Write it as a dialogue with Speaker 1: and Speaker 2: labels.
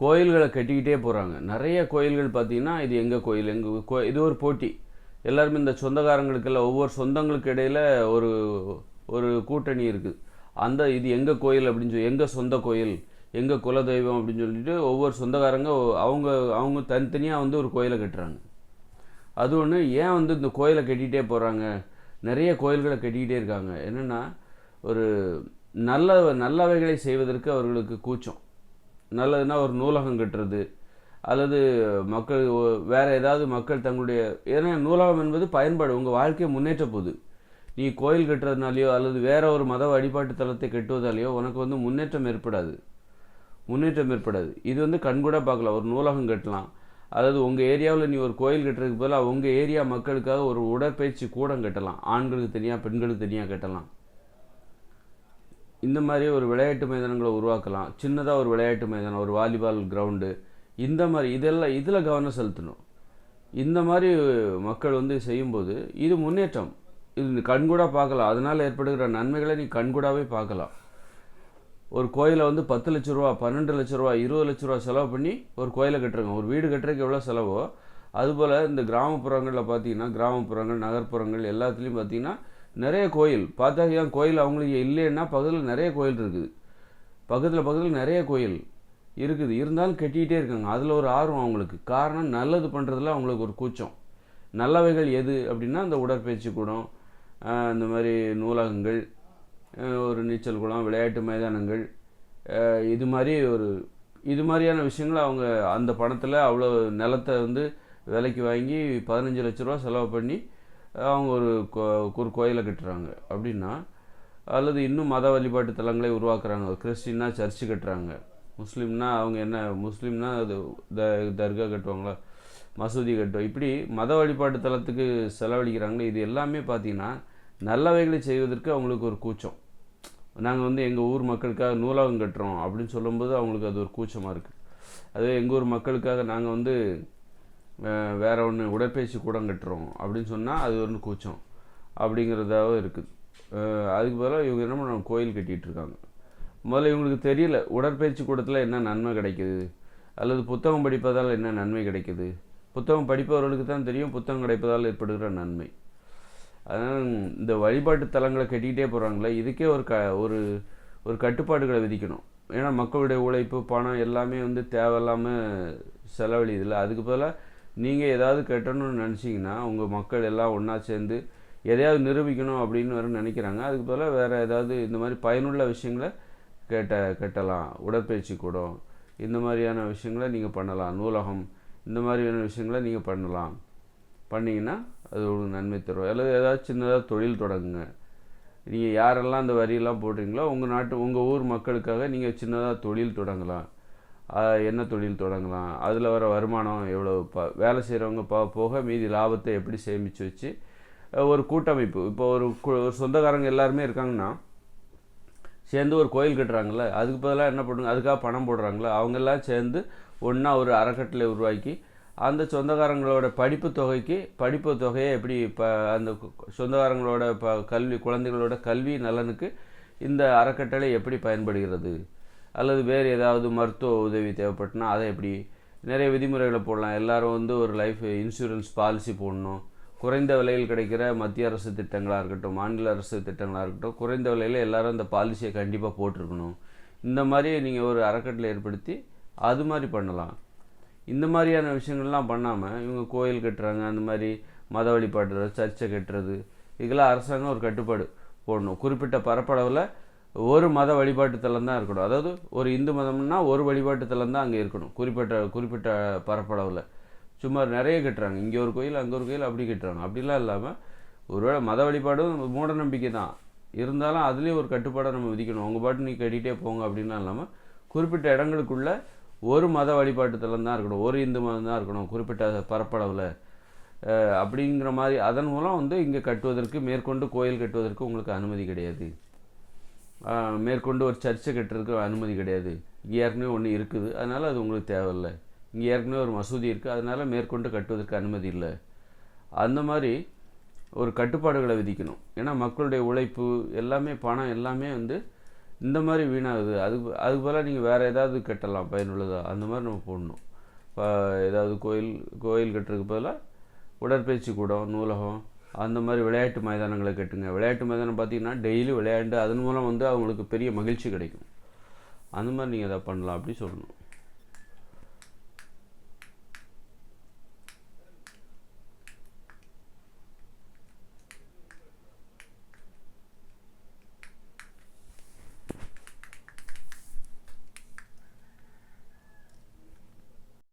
Speaker 1: கோயில்களை கட்டிக்கிட்டே போகிறாங்க நிறைய கோயில்கள் பார்த்திங்கன்னா இது எங்கள் கோயில்? எங்கள் கோ இது ஒரு போட்டி. எல்லாருமே இந்த சொந்தக்காரங்களுக்கெல்லாம் ஒவ்வொரு சொந்தங்களுக்கு இடையில் ஒரு ஒரு கூட்டணி இருக்குது. அந்த இது எங்கள் கோயில் அப்படின்னு சொல்லி எங்கள் சொந்த கோயில் எங்கள் குலதெய்வம் அப்படின்னு சொல்லிட்டு ஒவ்வொரு சொந்தக்காரங்க அவங்க அவங்க தனித்தனியாக வந்து ஒரு கோயிலை கட்டுறாங்க. அது ஒன்று ஏன் வந்து இந்த கோயிலை கட்டிகிட்டே போகிறாங்க நிறைய கோயில்களை கட்டிக்கிட்டே இருக்காங்க. என்னென்னா ஒரு நல்ல நல்லவைகளை செய்வதற்கு அவர்களுக்கு கூச்சம். நல்லதுன்னா ஒரு நூலகம் கட்டுறது. அல்லது மக்கள் வேறு ஏதாவது மக்கள் தங்களுடைய ஏன்னா நூலகம் என்பது பயன்பாடு உங்கள் வாழ்க்கையை முன்னேற்ற போகுது. நீ கோயில் கட்டுறதுனாலையோ அல்லது வேற ஒரு மத வழிபாட்டு தளத்தை கட்டுவதாலேயோ உனக்கு வந்து முன்னேற்றம் ஏற்படாது. முன்னேற்றம் ஏற்படாது. இது வந்து கண்கூட பார்க்கலாம் ஒரு நூலகம் கட்டலாம். அதாவது உங்கள் ஏரியாவில் நீ ஒரு கோயில் கட்டுறதுக்கு பதிலாக உங்கள் ஏரியா மக்களுக்காக ஒரு உடற்பயிற்சி கூடம் கட்டலாம். ஆண்களுக்கு தனியாக பெண்களுக்கு தனியாக கட்டலாம். இந்த மாதிரி ஒரு விளையாட்டு மைதானங்களை உருவாக்கலாம். சின்னதாக ஒரு விளையாட்டு மைதானம் ஒரு வாலிபால் கிரவுண்டு. இந்த மாதிரி இதெல்லாம் இதில் கவனம் செலுத்தணும். இந்த மாதிரி மக்கள் வந்து செய்யும்போது இது முன்னேற்றம். இது கண்கூடாக பார்க்கலாம். அதனால் ஏற்படுகிற நன்மைகளை நீ கண்கூடாகவே பார்க்கலாம். ஒரு கோயிலை வந்து பத்து லட்ச ரூபா பன்னெண்டு லட்ச ரூபா இருபது லட்ச ரூபா செலவு பண்ணி ஒரு கோயிலை கட்டுறாங்க ஒரு வீடு கட்டுறதுக்கு எவ்வளோ செலவோ அதுபோல் இந்த கிராமப்புறங்களில் பார்த்தீங்கன்னா கிராமப்புறங்கள் நகர்ப்புறங்கள் எல்லாத்துலேயும் பார்த்தீங்கன்னா நிறைய கோயில். பார்த்தா ஏன் கோயில் அவங்களுக்கு இல்லைன்னா பக்கத்தில் நிறைய கோயில் இருக்குது. பக்கத்தில் பக்கத்தில் நிறைய கோயில் இருக்குது. இருந்தாலும் கட்டிக்கிட்டே இருக்காங்க. அதில் ஒரு ஆர்வம் அவங்களுக்கு. காரணம் நல்லது பண்ணுறதுல அவங்களுக்கு ஒரு கூச்சம். நல்லவைகள் எது அப்படின்னா இந்த உடற்பயிற்சி கூடம் இந்த மாதிரி நூலகங்கள் ஒரு நீச்சல் குளம் விளையாட்டு மைதானங்கள் இது மாதிரி ஒரு இது மாதிரியான விஷயங்களை அவங்க அந்த பணத்தில் அவ்வளோ நிலத்தை வந்து விலைக்கு வாங்கி பதினஞ்சு லட்ச ரூபா செலவு பண்ணி அவங்க ஒரு கோ ஒரு கோயிலை கட்டுறாங்க. அப்படின்னா அல்லது இன்னும் மத வழிபாட்டு தலங்களை உருவாக்குறாங்க. கிறிஸ்டின்னா சர்ச்சு கட்டுறாங்க. முஸ்லீம்னா அவங்க என்ன முஸ்லீம்னா அது த தர்கா கட்டுவாங்களா? மசூதி கட்டுவோம் இப்படி மத வழிபாட்டு தலத்துக்கு செலவழிக்கிறாங்களே இது எல்லாமே பார்த்தீங்கன்னா நல்லவைகளை செய்வதற்கு அவங்களுக்கு ஒரு கூச்சம். நாங்கள் வந்து எங்கள் ஊர் மக்களுக்காக நூலகம் கட்டுறோம் அப்படின்னு சொல்லும்போது அவங்களுக்கு அது ஒரு கூச்சமாக இருக்குது அதே எங்கள் ஊர் மக்களுக்காக நாங்கள் வந்து வேறு ஒன்று உடற்பயிற்சி கூடம் கட்டுறோம். அப்படின்னு சொன்னால் அது ஒரு கூச்சம். அப்படிங்கிறதாவும் இருக்குது அதுக்கு பதிலாக இவங்க என்ன பண்ணுறாங்க கோயில் கட்டிகிட்டு இருக்காங்க. முதல்ல இவங்களுக்கு தெரியல உடற்பயிற்சி கூடத்தில் என்ன நன்மை கிடைக்குது? அல்லது புத்தகம் படிப்பதால் என்ன நன்மை கிடைக்குது? புத்தகம் படிப்பவர்களுக்கு தான் தெரியும் புத்தகம் கிடைப்பதால் ஏற்படுகிற நன்மை. அதனால் இந்த வழிபாட்டு தலங்களை கட்டிக்கிட்டே போகிறாங்களே இதுக்கே ஒரு க ஒரு ஒரு கட்டுப்பாடுகளை விதிக்கணும். ஏன்னா மக்களுடைய உழைப்பு பணம் எல்லாமே வந்து தேவையில்லாமல் செலவழியுதில்ல அதுக்கு பதிலாக நீங்கள் ஏதாவது கட்டணும்னு நினச்சிங்கன்னா உங்கள் மக்கள் எல்லாம் ஒன்றா சேர்ந்து எதையாவது நிரூபிக்கணும் அப்படின்னு வேறு நினைக்கிறாங்க. அதுக்கு பதிலாக வேறு ஏதாவது இந்த மாதிரி பயனுள்ள விஷயங்களை கேட்ட கட்டலாம். உடற்பயிற்சி கூடம் இந்த மாதிரியான விஷயங்களை நீங்கள் பண்ணலாம். நூலகம் இந்த மாதிரியான விஷயங்களை நீங்கள் பண்ணலாம். பண்ணிங்கன்னா அது உங்களுக்கு நன்மை தரும். அல்லது ஏதாவது சின்னதாக தொழில் தொடங்குங்க. நீங்கள் யாரெல்லாம் அந்த வரியெல்லாம் போடுறீங்களோ உங்கள் நாட்டு உங்கள் ஊர் மக்களுக்காக நீங்கள் சின்னதாக தொழில் தொடங்கலாம். என்ன தொழில் தொடங்கலாம்? அதில் வர வருமானம் எவ்வளோ ப வேலை செய்கிறவங்க ப போக மீதி லாபத்தை எப்படி சேமித்து வச்சு ஒரு கூட்டமைப்பு? இப்போ ஒரு கு- ஒரு சொந்தக்காரங்க எல்லாருமே இருக்காங்கன்னா சேர்ந்து ஒரு கோயில் கட்டுறாங்கல்ல அதுக்கு பதிலாக என்ன பண்ணுங்க அதுக்காக பணம் போடுறாங்களே அவங்கெல்லாம் சேர்ந்து ஒன்றா ஒரு அறக்கட்டளை உருவாக்கி அந்த சொந்தக்காரங்களோட படிப்பு தொகைக்கு படிப்பு தொகையை எப்படி இப்போ அந்த சொந்தக்காரங்களோட ப கல்வி குழந்தைகளோட கல்வி நலனுக்கு இந்த அறக்கட்டளை எப்படி பயன்படுகிறது? அல்லது வேறு ஏதாவது மருத்துவ உதவி தேவைப்பட்டுனா அதை எப்படி நிறைய விதிமுறைகளை போடலாம். எல்லாரும் வந்து ஒரு லைஃப் இன்சூரன்ஸ் பாலிசி போடணும். குறைந்த விலையில் கிடைக்கிற மத்திய அரசு திட்டங்களாக இருக்கட்டும் மாநில அரசு திட்டங்களாக இருக்கட்டும் குறைந்த விலையில் எல்லாரும் இந்த பாலிசியை கண்டிப்பாக போட்டிருக்கணும். இந்த மாதிரி நீங்கள் ஒரு அறக்கட்டளை ஏற்படுத்தி அது மாதிரி பண்ணலாம். இந்த மாதிரியான விஷயங்கள்லாம் பண்ணாமல் இவங்க கோயில் கட்டுறாங்க அந்த மாதிரி மத வழிபாடுறது சர்ச்சை கட்டுறது இதுக்கெல்லாம் அரசாங்கம் ஒரு கட்டுப்பாடு போடணும். குறிப்பிட்ட பரப்பளவில் ஒரு மத வழிபாட்டுத்தலம் தான் இருக்கணும். அதாவது ஒரு இந்து மதம்னா ஒரு வழிபாட்டுத்தலம் தான் அங்கே இருக்கணும். குறிப்பிட்ட குறிப்பிட்ட பரப்பளவில். சும்மா நிறைய கட்டுறாங்க. இங்கே ஒரு கோயில் அங்கே ஒரு கோயில் அப்படி கட்டுறாங்க. அப்படிலாம் இல்லாமல் ஒருவேளை மத வழிபாடும் மூட நம்பிக்கை தான் இருந்தாலும் அதுலேயும் ஒரு கட்டுப்பாடை நம்ம விதிக்கணும். உங்கள் பாட்டு நீ கட்டிகிட்டே போங்க அப்படின்லாம் இல்லாமல் குறிப்பிட்ட இடங்களுக்குள்ள ஒரு மத வழிபாட்டுத்தலம் தான் இருக்கணும். ஒரு இந்து மதம் தான் இருக்கணும். குறிப்பிட்ட பரப்பளவில். அப்படிங்கிற மாதிரி அதன் மூலம் வந்து இங்கே கட்டுவதற்கு மேற்கொண்டு கோயில் கட்டுவதற்கு உங்களுக்கு அனுமதி கிடையாது. மேற்கொண்டு ஒரு சர்ச்சை கட்டுறதுக்கு அனுமதி கிடையாது. இங்கே ஏற்கனவே ஒன்று இருக்குது. அதனால் அது உங்களுக்கு தேவையில்லை. இங்கே ஏற்கனவே ஒரு மசூதி இருக்குது அதனால் மேற்கொண்டு கட்டுவதற்கு அனுமதி இல்லை. அந்த மாதிரி ஒரு கட்டுப்பாடுகளை விதிக்கணும். ஏன்னா மக்களுடைய உழைப்பு எல்லாமே பணம் எல்லாமே வந்து இந்த மாதிரி வீணாகுது. அதுக்கு அதுக்கு பதிலாக நீங்கள் வேறு ஏதாவது கட்டலாம் பயனுள்ளதாக அந்த மாதிரி நம்ம போடணும். இப்போ ஏதாவது கோயில் கோயில் கட்டுறதுக்கு பதிலாக உடற்பயிற்சி கூடம் நூலகம் அந்த மாதிரி விளையாட்டு மைதானங்களை கட்டுங்க. விளையாட்டு மைதானம் பார்த்தீங்கன்னா டெய்லி விளையாண்டு அதன் மூலம் வந்து அவங்களுக்கு பெரிய மகிழ்ச்சி கிடைக்கும். அந்த மாதிரி நீங்கள் அதை பண்ணலாம் அப்படி சொல்லணும்.